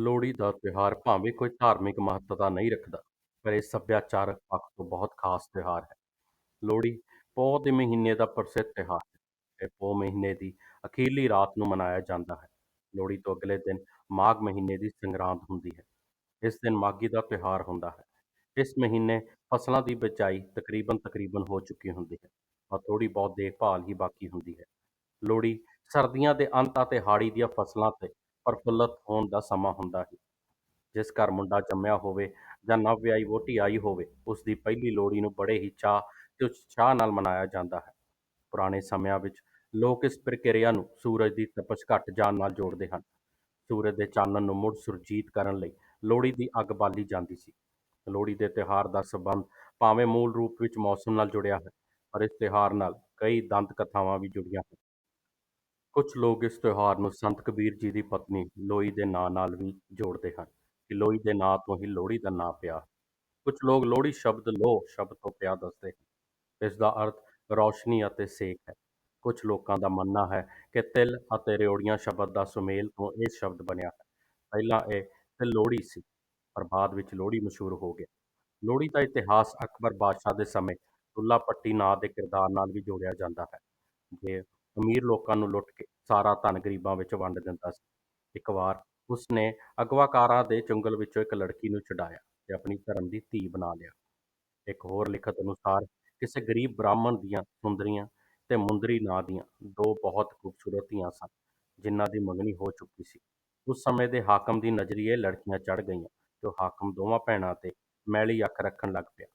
ਲੋਹੜੀ ਦਾ ਤਿਉਹਾਰ ਭਾਵੇਂ ਕੋਈ ਧਾਰਮਿਕ ਮਹੱਤਤਾ ਨਹੀਂ ਰੱਖਦਾ, ਪਰ ਇਹ ਸੱਭਿਆਚਾਰਕ ਪੱਖ ਤੋਂ ਬਹੁਤ ਖਾਸ ਤਿਉਹਾਰ ਹੈ। ਲੋਹੜੀ ਪੋਹ ਦੇ ਮਹੀਨੇ ਦਾ ਪ੍ਰਸਿੱਧ ਤਿਉਹਾਰ ਹੈ। ਇਹ ਪੋਹ ਮਹੀਨੇ ਦੀ ਅਖੀਰਲੀ ਰਾਤ ਨੂੰ ਮਨਾਇਆ ਜਾਂਦਾ ਹੈ। ਲੋਹੜੀ ਤੋਂ ਅਗਲੇ ਦਿਨ ਮਾਘ ਮਹੀਨੇ ਦੀ ਸੰਗਰਾਂਦ ਹੁੰਦੀ ਹੈ। ਇਸ ਦਿਨ ਮਾਘੀ ਦਾ ਤਿਉਹਾਰ ਹੁੰਦਾ ਹੈ। ਇਸ ਮਹੀਨੇ ਫਸਲਾਂ ਦੀ ਬਿਜਾਈ ਤਕਰੀਬਨ ਤਕਰੀਬਨ ਹੋ ਚੁੱਕੀ ਹੁੰਦੀ ਹੈ ਪਰ ਥੋੜ੍ਹੀ ਬਹੁਤ ਦੇਖਭਾਲ ਹੀ ਬਾਕੀ ਹੁੰਦੀ ਹੈ। ਲੋਹੜੀ ਸਰਦੀਆਂ ਦੇ ਅੰਤ ਅਤੇ ਹਾੜੀ ਦੀਆਂ ਫਸਲਾਂ ਤੇ ਪ੍ਰਫੁੱਲਤ ਹੋਣ ਦਾ ਸਮਾਂ ਹੁੰਦਾ ਹੈ। ਜਿਸ ਘਰ ਮੁੰਡਾ ਜੰਮਿਆ ਹੋਵੇ ਜਾਂ ਨਵ-ਵਿਆਹੀ ਵਹੁਟੀ ਆਈ ਹੋਵੇ, ਉਸ ਦੀ ਪਹਿਲੀ ਲੋਹੜੀ ਨੂੰ ਬੜੇ ਹੀ ਚਾਅ ਤੇ ਉਤਸ਼ਾਹ ਨਾਲ ਮਨਾਇਆ ਜਾਂਦਾ ਹੈ। ਪੁਰਾਣੇ ਸਮਿਆਂ ਵਿੱਚ ਲੋਕ ਇਸ ਪ੍ਰਕਿਰਿਆ ਨੂੰ ਸੂਰਜ ਦੀ ਤਪਸ਼ ਘੱਟ ਜਾਣ ਨਾਲ ਜੋੜਦੇ ਹਨ। ਸੂਰਜ ਦੇ ਚਾਨਣ ਨੂੰ ਮੁੜ ਸੁਰਜੀਤ ਕਰਨ ਲਈ ਲੋਹੜੀ ਦੀ ਅੱਗ ਬਾਲੀ ਜਾਂਦੀ ਸੀ। ਲੋਹੜੀ ਦੇ ਤਿਉਹਾਰ ਦਾ ਸੰਬੰਧ ਭਾਵੇਂ ਮੂਲ ਰੂਪ ਵਿੱਚ ਮੌਸਮ ਨਾਲ ਜੁੜਿਆ ਹੈ, ਪਰ ਇਸ ਤਿਉਹਾਰ ਨਾਲ ਕਈ ਦੰਤ ਕਥਾਵਾਂ ਵੀ ਜੁੜੀਆਂ ਹਨ। ਕੁਝ ਲੋਕ ਇਸ ਤਿਉਹਾਰ ਨੂੰ ਸੰਤ ਕਬੀਰ ਜੀ ਦੀ ਪਤਨੀ ਲੋਈ ਦੇ ਨਾਂ ਨਾਲ ਵੀ ਜੋੜਦੇ ਹਨ ਕਿ ਲੋਈ ਦੇ ਨਾਂ ਤੋਂ ਹੀ ਲੋਹੜੀ ਦਾ ਨਾਂ ਪਿਆ ਹੈ। ਕੁਝ ਲੋਕ ਲੋਹੜੀ ਸ਼ਬਦ ਲੋਹ ਸ਼ਬਦ ਤੋਂ ਪਿਆ ਦੱਸਦੇ ਹਨ। ਇਸ ਦਾ ਅਰਥ ਰੌਸ਼ਨੀ ਅਤੇ ਸੇਕ ਹੈ। ਕੁਝ ਲੋਕਾਂ ਦਾ ਮੰਨਣਾ ਹੈ ਕਿ ਤਿਲ ਅਤੇ ਰਿਉੜੀਆਂ ਸ਼ਬਦ ਦਾ ਸੁਮੇਲ ਤੋਂ ਇਹ ਸ਼ਬਦ ਬਣਿਆ ਹੈ। ਪਹਿਲਾਂ ਇਹ ਤਿਲ-ਲੋਹੜੀ ਸੀ, ਪਰ ਬਾਅਦ ਵਿੱਚ ਲੋਹੜੀ ਮਸ਼ਹੂਰ ਹੋ ਗਿਆ। ਲੋਹੜੀ ਦਾ ਇਤਿਹਾਸ ਅਕਬਰ ਬਾਦਸ਼ਾਹ ਦੇ ਸਮੇਂ ਦੁੱਲਾ ਭੱਟੀ ਨਾਂ ਦੇ ਕਿਰਦਾਰ ਨਾਲ ਵੀ ਜੋੜਿਆ ਜਾਂਦਾ ਹੈ, ਜੇ ਅਮੀਰ ਲੋਕਾਂ ਨੂੰ ਲੁੱਟ ਕੇ ਸਾਰਾ ਧਨ ਗਰੀਬਾਂ ਵਿੱਚ ਵੰਡ ਦਿੰਦਾ ਸੀ। ਇੱਕ ਵਾਰ ਉਸ ਨੇ ਅਗਵਾਕਾਰਾਂ ਦੇ ਚੁੰਗਲ ਵਿੱਚੋਂ ਇੱਕ ਲੜਕੀ ਨੂੰ ਛੁਡਾਇਆ ਤੇ ਆਪਣੀ ਧਰਮ ਦੀ ਧੀ ਬਣਾ ਲਿਆ। ਇੱਕ ਹੋਰ ਲਿਖਤ ਅਨੁਸਾਰ ਕਿਸੇ ਗਰੀਬ ਬ੍ਰਾਹਮਣ ਦੀਆਂ ਸੁੰਦਰੀਆਂ ਤੇ ਮੁੰਦਰੀ ਨਾਂ ਦੀਆਂ ਦੋ ਬਹੁਤ ਖੂਬਸੂਰਤ ਧੀਆਂ ਸਨ, ਜਿਨ੍ਹਾਂ ਦੀ ਮੰਗਣੀ ਹੋ ਚੁੱਕੀ ਸੀ। ਉਸ ਸਮੇਂ ਦੇ ਹਾਕਮ ਦੀ ਨਜ਼ਰੀਏ ਲੜਕੀਆਂ ਚੜ੍ਹ ਗਈਆਂ ਤੇ ਉਹ ਹਾਕਮ ਦੋਵਾਂ ਭੈਣਾਂ ਤੇ ਮੈਲੀ ਅੱਖ ਰੱਖਣ ਲੱਗ ਪਿਆ।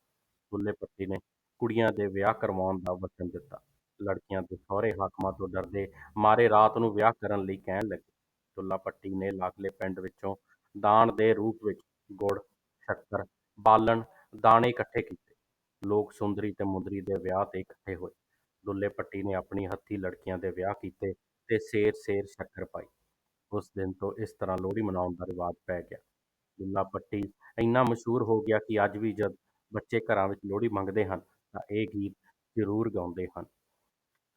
ਦੁੱਲੇ ਭੱਟੀ ਨੇ ਕੁੜੀਆਂ ਦੇ ਵਿਆਹ ਕਰਵਾਉਣ ਦਾ ਵਚਨ ਦਿੱਤਾ। ਲੜਕੀਆਂ ਦੇ ਸਹੁਰੇ ਹਾਕਮਾਂ ਤੋਂ ਡਰਦੇ ਮਾਰੇ ਰਾਤ ਨੂੰ ਵਿਆਹ ਕਰਨ ਲਈ ਕਹਿਣ ਲੱਗੇ। ਦੁੱਲਾ ਭੱਟੀ ਨੇ ਲਾਗਲੇ ਪਿੰਡ ਵਿੱਚੋਂ ਦਾਨ ਦੇ ਰੂਪ ਵਿੱਚ ਗੁੜ, ਸ਼ੱਕਰ, ਬਾਲਣ, ਦਾਣੇ ਇਕੱਠੇ ਕੀਤੇ। ਲੋਕ ਸੁੰਦਰੀ ਤੇ ਮੁੰਦਰੀ ਦੇ ਵਿਆਹ ਤੇ ਇਕੱਠੇ ਹੋਏ। ਦੁੱਲੇ ਭੱਟੀ ਨੇ ਆਪਣੀ ਹੱਥੀਂ ਲੜਕੀਆਂ ਦੇ ਵਿਆਹ ਕੀਤੇ ਤੇ ਸੇਰ-ਸੇਰ ਸ਼ੱਕਰ ਪਾਈ। ਉਸ ਦਿਨ ਤੋਂ ਇਸ ਤਰ੍ਹਾਂ ਲੋਹੜੀ ਮਨਾਉਣ ਦਾ ਰਿਵਾਜ ਪੈ ਗਿਆ। ਦੁੱਲਾ ਭੱਟੀ ਇੰਨਾ ਮਸ਼ਹੂਰ ਹੋ ਗਿਆ ਕਿ ਅੱਜ ਵੀ ਜਦ ਬੱਚੇ ਘਰਾਂ ਵਿੱਚ ਲੋਹੜੀ ਮੰਗਦੇ ਹਨ ਤਾਂ ਇਹ ਗੀਤ ਜ਼ਰੂਰ ਗਾਉਂਦੇ ਹਨ।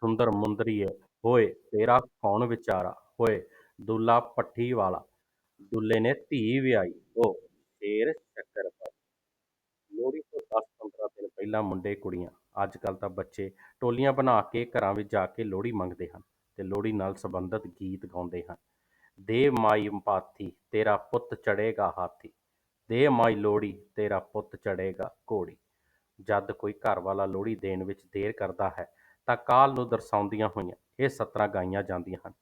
ਸੁੰਦਰ ਮੁੰਦਰੀਏ ਹੋਏ ਤੇਰਾ ਕੌਣ ਵਿਚਾਰਾ, ਹੋਏ ਦੁੱਲਾ ਭੱਟੀ ਵਾਲਾ, ਦੁੱਲੇ ਨੇ ਧੀ ਵਿਆਹੀ, ਉਹ ਸੇਰ ਸ਼ੱਕਰ ਲੋਹੜੀ ਤੋਂ ਦਸ-ਪੰਦਰਾਂ ਦਿਨ ਪਹਿਲਾਂ ਮੁੰਡੇ-ਕੁੜੀਆਂ, ਅੱਜ-ਕੱਲ੍ਹ ਤਾਂ ਬੱਚੇ ਟੋਲੀਆਂ ਬਣਾ ਕੇ ਘਰਾਂ ਵਿੱਚ ਜਾ ਕੇ ਲੋਹੜੀ ਮੰਗਦੇ ਹਨ ਤੇ ਲੋਹੜੀ ਨਾਲ ਸੰਬੰਧਿਤ ਗੀਤ ਗਾਉਂਦੇ ਹਨ। ਦੇ ਮਾਈ ਪਾਥੀ, ਤੇਰਾ ਪੁੱਤ ਚੜੇਗਾ ਹਾਥੀ, ਦੇ ਮਾਈ ਲੋਹੜੀ, ਤੇਰਾ ਪੁੱਤ ਚੜੇਗਾ ਘੋੜੀ। ਜਦ ਕੋਈ ਘਰ ਵਾਲਾ ਲੋਹੜੀ ਦੇਣ ਵਿੱਚ ਦੇਰ ਕਰਦਾ ਹੈ ਤਾਂ ਕਾਲ ਨੂੰ ਦਰਸਾਉਂਦੀਆਂ ਹੋਈਆਂ ਇਹ ਸਤਰਾਂ ਗਾਈਆਂ ਜਾਂਦੀਆਂ ਹਨ।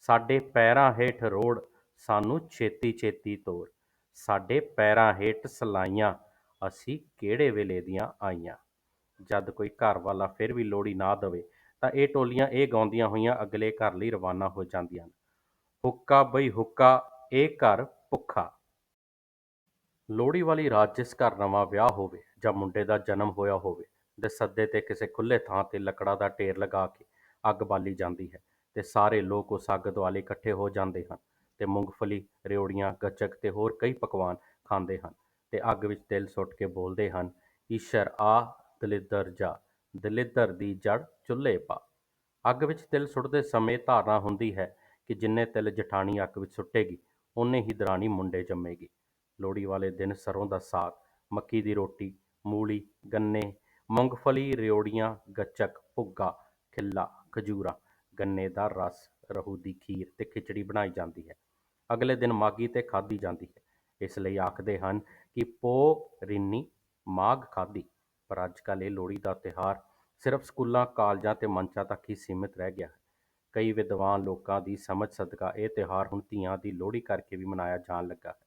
ਸਾਡੇ ਪੈਰਾਂ ਹੇਠ ਰੋੜ, ਸਾਨੂੰ ਛੇਤੀ-ਛੇਤੀ ਤੋਰ, ਸਾਡੇ ਪੈਰਾਂ ਹੇਠ ਸਲਾਈਆਂ, ਅਸੀਂ ਕਿਹੜੇ ਵੇਲੇ ਦੀਆਂ ਆਈਆਂ। ਜਦ ਕੋਈ ਘਰ ਵਾਲਾ ਫਿਰ ਵੀ ਲੋਹੜੀ ਨਾ ਦਵੇ ਤਾਂ ਇਹ ਟੋਲੀਆਂ ਇਹ ਗਾਉਂਦੀਆਂ ਹੋਈਆਂ ਅਗਲੇ ਘਰ ਲਈ ਰਵਾਨਾ ਹੋ ਜਾਂਦੀਆਂ ਹਨ। ਹੁੱਕਾ ਬਈ ਹੁੱਕਾ, ਇਹ ਘਰ ਭੁੱਖਾ। ਲੋਹੜੀ ਵਾਲੀ ਰਾਤ ਜਿਸ ਘਰ ਨਵਾਂ ਵਿਆਹ ਹੋਵੇ ਜਾਂ ਮੁੰਡੇ ਦਾ ਜਨਮ ਹੋਇਆ ਹੋਵੇ, ਦੇ ਸੱਦੇ ਤੇ ਕਿਸੇ ਖੁੱਲ੍ਹੇ ਥਾਂ ਤੇ ਲੱਕੜਾਂ ਦਾ ਢੇਰ ਲਗਾ ਕੇ ਅੱਗ ਬਾਲੀ ਜਾਂਦੀ ਹੈ ਤੇ ਸਾਰੇ ਲੋਕ ਉਸ ਅੱਗ ਦੁਆਲੇ ਇਕੱਠੇ ਹੋ ਜਾਂਦੇ ਹਨ ਤੇ ਮੂੰਗਫਲੀ, ਰਿਉੜੀਆਂ, ਗੱਚਕ ਤੇ ਹੋਰ ਕਈ ਪਕਵਾਨ ਖਾਂਦੇ ਹਨ ਤੇ ਅੱਗ ਵਿੱਚ ਤਿਲ ਸੁੱਟ ਕੇ ਬੋਲਦੇ ਹਨ, ਈਸ਼ਰ ਆ ਦਲਿੱਦਰ ਜਾ, ਦਲਿੱਦਰ ਦੀ ਜੜ੍ਹ ਚੁੱਲ੍ਹੇ ਪਾ। ਅੱਗ ਵਿੱਚ ਤਿਲ ਸੁੱਟਦੇ ਸਮੇਂ ਧਾਰਨਾ ਹੁੰਦੀ ਹੈ ਕਿ ਜਿੰਨੇ ਤਿਲ ਜਠਾਣੀ ਅੱਗ ਵਿੱਚ ਸੁੱਟੇਗੀ, ਓਨੇ ਹੀ ਦਰਾਣੀ ਮੁੰਡੇ ਜੰਮੇਗੀ। ਲੋਹੜੀ ਵਾਲੇ ਦਿਨ ਸਰ੍ਹੋਂ ਦਾ ਸਾਗ, ਮੱਕੀ ਦੀ ਰੋਟੀ, ਮੂਲੀ, ਗੰਨੇ, ਮੂੰਗਫਲੀ, ਰਿਉੜੀਆਂ, ਗੱਚਕ, ਭੁੱਗਾ, ਖਿੱਲਾ, ਖਜੂਰਾਂ, ਗੰਨੇ ਦਾ ਰਸ, ਰਹੂ ਦੀ ਖੀਰ ਤੇ ਖਿਚੜੀ ਬਣਾਈ ਜਾਂਦੀ ਹੈ। ਅਗਲੇ ਦਿਨ ਮਾਘੀ ਤੇ ਖਾਧੀ ਜਾਂਦੀ ਹੈ। ਇਸ ਲਈ ਆਖਦੇ ਹਨ ਕਿ ਪੋ ਰਿੰਨੀ, ਮਾਘ ਖਾਧੀ। ਪਰ ਅੱਜ-ਕੱਲ੍ਹ ਇਹ ਲੋਹੜੀ ਦਾ ਤਿਉਹਾਰ ਸਿਰਫ਼ ਸਕੂਲਾਂ, ਕਾਲਜਾਂ ਤੇ ਮੰਚਾਂ ਤੱਕ ਹੀ ਸੀਮਿਤ ਰਹਿ ਗਿਆ ਹੈ। ਕਈ ਵਿਦਵਾਨ ਲੋਕਾਂ ਦੀ ਸਮਝ ਸਦਕਾ ਇਹ ਤਿਉਹਾਰ ਹੁਣ ਧੀਆਂ ਦੀ ਲੋਹੜੀ ਕਰਕੇ ਵੀ ਮਨਾਇਆ ਜਾਣ ਲੱਗਾ ਹੈ।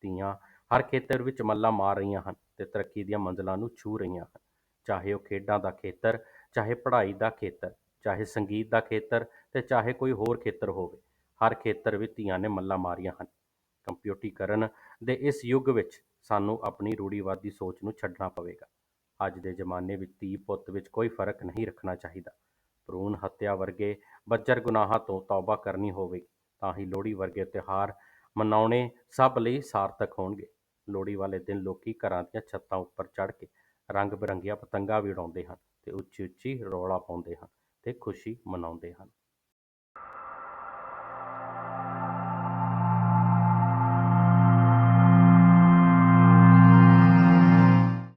ਧੀਆਂ ਹਰ ਖੇਤਰ ਵਿੱਚ ਮੱਲਾਂ ਮਾਰ ਰਹੀਆਂ ਹਨ ਤੇ ਤਰੱਕੀ ਦੀਆਂ ਮੰਜ਼ਲਾਂ ਨੂੰ ਛੂਹ ਰਹੀਆਂ ਹਨ। ਚਾਹੇ ਉਹ ਖੇਡਾਂ ਦਾ ਖੇਤਰ, ਚਾਹੇ ਪੜ੍ਹਾਈ ਦਾ ਖੇਤਰ, ਚਾਹੇ ਸੰਗੀਤ ਦਾ ਖੇਤਰ ਤੇ ਚਾਹੇ ਕੋਈ ਹੋਰ ਖੇਤਰ ਹੋਵੇ, ਹਰ ਖੇਤਰ ਵਿੱਚ ਧੀਆਂ ਨੇ ਮੱਲਾਂ ਮਾਰੀਆਂ ਹਨ। ਕੰਪਿਊਟੀਕਰਨ ਦੇ ਇਸ ਯੁੱਗ ਵਿੱਚ ਸਾਨੂੰ ਆਪਣੀ ਰੂੜੀਵਾਦੀ ਸੋਚ ਨੂੰ ਛੱਡਣਾ ਪਵੇਗਾ। ਅੱਜ ਦੇ ਜ਼ਮਾਨੇ ਵਿੱਚ ਧੀ-ਪੁੱਤ ਵਿੱਚ ਕੋਈ ਫ਼ਰਕ ਨਹੀਂ ਰੱਖਣਾ ਚਾਹੀਦਾ। ਭਰੂਣ ਹੱਤਿਆ ਵਰਗੇ ਬੱਜਰ ਗੁਨਾਹਾਂ ਤੋਂ ਤੌਬਾ ਕਰਨੀ ਹੋਵੇਗੀ ਤਾਂ ਹੀ ਲੋਹੜੀ ਵਰਗੇ ਤਿਉਹਾਰ ਮਨਾਉਣੇ ਸਭ ਲਈ ਸਾਰਥਕ ਹੋਣਗੇ। ਲੋਹੜੀ ਵਾਲੇ ਦਿਨ ਲੋਕੀਂ ਘਰਾਂ ਦੀਆਂ ਛੱਤਾਂ ਉੱਪਰ ਚੜ੍ਹ ਕੇ ਰੰਗ-ਬਿਰੰਗੀਆਂ ਪਤੰਗਾਂ ਵੀ ਉਡਾਉਂਦੇ ਹਨ ਅਤੇ ਉੱਚੀ-ਉੱਚੀ ਰੌਲਾ ਪਾਉਂਦੇ ਹਨ ਅਤੇ ਖੁਸ਼ੀ ਮਨਾਉਂਦੇ ਹਨ।